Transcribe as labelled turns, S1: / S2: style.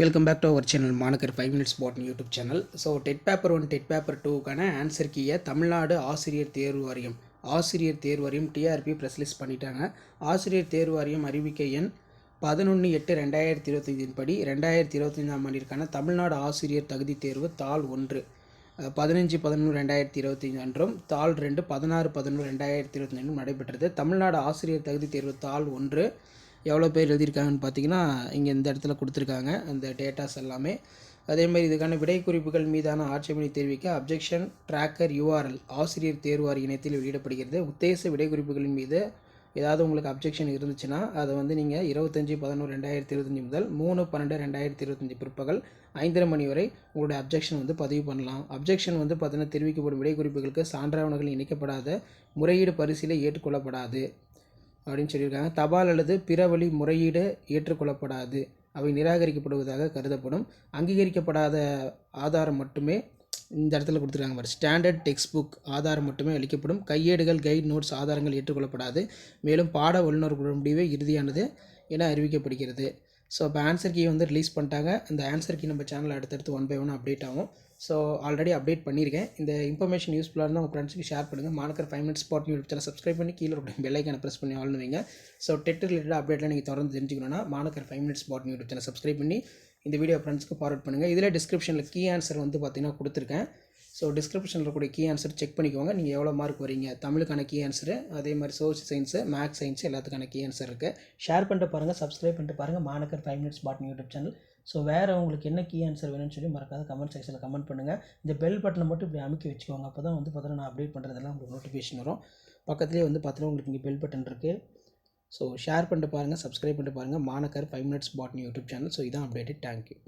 S1: Welcome back to our channel Manakkar five minutes botany YouTube channel so TET paper one TET paper டூக்கான answer கீயை தமிழ்நாடு ஆசிரியர் தேர்வு வாரியம். ஆசிரியர் தேர்வு வாரியம் டிஆர்பி ப்ரெஸ்லிஸ் பண்ணிட்டாங்க. ஆசிரியர் தேர்வு வாரியம் அறிவிக்கை எண் பதினொன்று எட்டு ரெண்டாயிரத்தி இருபத்தஞ்சின் படி ரெண்டாயிரத்தி இருபத்தஞ்சாம் ஆண்டிற்கான தமிழ்நாடு ஆசிரியர் தகுதி தேர்வு தாள் ஒன்று. பதினஞ்சு பதினொன்று ரெண்டாயிரத்தி இருபத்தஞ்சு அன்றும் தாள் ரெண்டு பதினாறு பதினொன்று ரெண்டாயிரத்தி இருபத்தஞ்சும் நடைபெற்றது. தமிழ்நாடு ஆசிரியர் தகுதி தேர்வு தாள் ஒன்று. எவ்வளோ பேர் எழுதியிருக்காங்கன்னு பார்த்தீங்கன்னா இங்கே இந்த இடத்துல கொடுத்துருக்காங்க அந்த டேட்டாஸ் எல்லாமே. அதேமாதிரி இதுக்கான விடை குறிப்புகள் மீதான ஆட்சேபனை தெரிவிக்க அப்ஜெக்ஷன் ட்ராக்கர் யூஆர்எல் ஆசிரியர் தேர்வார் இணையத்தில் வெளியிடப்படுகிறது. உத்தேச விடை குறிப்புகளின் மீது ஏதாவது உங்களுக்கு அப்ஜெக்ஷன் இருந்துச்சுன்னா அதை வந்து நீங்கள் இருபத்தஞ்சி பதினோரு ரெண்டாயிரத்தி இருபத்தஞ்சி முதல் மூணு பன்னெண்டு ரெண்டாயிரத்தி இருபத்தஞ்சி பிற்பகல் ஐந்தரை மணி வரை உங்களுடைய அப்ஜெக்ஷன் வந்து பதிவு பண்ணலாம். அப்ஜெக்ஷன் வந்து பார்த்தீங்கன்னா தெரிவிக்கப்படும் விடை குறிப்புகளுக்கு சான்றாவணங்கள் இணைக்கப்படாத முறையீடு பரிசீலை ஏற்றுக்கொள்ளப்படாது. அப்படின்னு சொல்லியிருக்காங்க. தபால் அல்லது பிற வழி முறையீடு ஏற்றுக்கொள்ளப்படாது. அவை நிராகரிக்கப்படுவதாக கருதப்படும். அங்கீகரிக்கப்படாத ஆதாரம் மட்டுமே இந்த இடத்துல கொடுத்துருக்காங்க பாரு. ஸ்டாண்டர்ட் டெக்ஸ்ட் புக் ஆதாரம் மட்டுமே அளிக்கப்படும். கையேடுகள் கைட் நோட்ஸ் ஆதாரங்கள் ஏற்றுக்கொள்ளப்படாது. மேலும் பாட வல்லுநர்கள் முடிவே இறுதியானது என அறிவிக்கப்படுகிறது. ஸோ இப்போ ஆன்சர் கீ வந்து ரிலீஸ் பண்ணிட்டாங்க. அந்த ஆன்சர் கீ நம்ம சேனலில் அடுத்தடுத்து ஒன் பை ஒன் அப்டேட் ஆகும். ஸோ ஆல்ரெடி அப்டேட் பண்ணியிருக்கேன். இந்த இன்ஃபர்மேஷன் யூஸ்ஃபுல்லாக இருந்தால் உங்கள் ஃப்ரெண்ட்ஸுக்கு ஷேர் பண்ணுங்கள் Manakkar five minutes spot YouTube channel subscribe பண்ணி கீழே ஒரு பெல் ஐக்கனை ப்ரெஸ் பண்ணி ஆள்னு வைங்க. ஸோ டெட் ரிலேட்டட் அப்டேட்லாம் நீங்கள் தொடர்ந்து தெரிஞ்சுக்கணும்னா Manakkar five minutes spot YouTube channel subscribe பண்ணி இந்த வீடியோ ஃப்ரெண்ட்ஸ்க்கு ஃபார்வர்ட் பண்ணுங்கள் இதில் டிஸ்கிரிப்ஷனில் கீ ஆன்சர் வந்து பார்த்தீங்கன்னா கொடுத்துருக்கேன். ஸோ டிஸ்கிரிப்ஷனில் கூடிய கீ ஆன்சர் செக் பண்ணிக்கோங்க. நீங்கள் எவ்வளோ மார்க் வரீங்க தமிழுக்கான கீ ஆன்சரு அதே மாதிரி சோசியல் சயின்ஸு மேக்ஸ் சயின்ஸ் எல்லாத்துக்கான கீ ஆன்சர் இருக்குது ஷேர் பண்ணிட்டு பாருங்கள் சப்ஸ்கிரைப் பண்ணிட்டு பாருங்கள் மாணக்கர் ஃபைவ் மினிட்ஸ் பாட்னி யூடியூப் சேனல் ஸோ வேறு உங்களுக்கு என்ன கீ ஆன்சர் வேணும்னு சொல்லி மறக்காத கமெண்ட் செக்ஷனில் கமெண்ட் பண்ணுங்கள் இந்த பெல் பட்டனை மட்டும் இப்படி அமுக்கி வச்சுக்கோங்க. அப்போ தான் வந்து பார்த்தீங்கன்னா நான் அப்டேட் பண்ணுறதெல்லாம் உங்களுக்கு நோட்டிஃபிகேஷன் வரும். பக்கத்துலேயே வந்து பார்த்தீங்கன்னா உங்களுக்கு இங்கே பெல் பட்டன் இருக்குது ஸோ ஷேர் பண்ணிட்டு பாருங்கள் சப்ஸ்கிரைப் பண்ணிட்டு பாருங்கள் மாணக்கர் ஃபைவ் மினிட்ஸ் பாட்னி யூடியூப் சேனல் ஸோ இதான் அப்டேட்டு தேங்க்யூ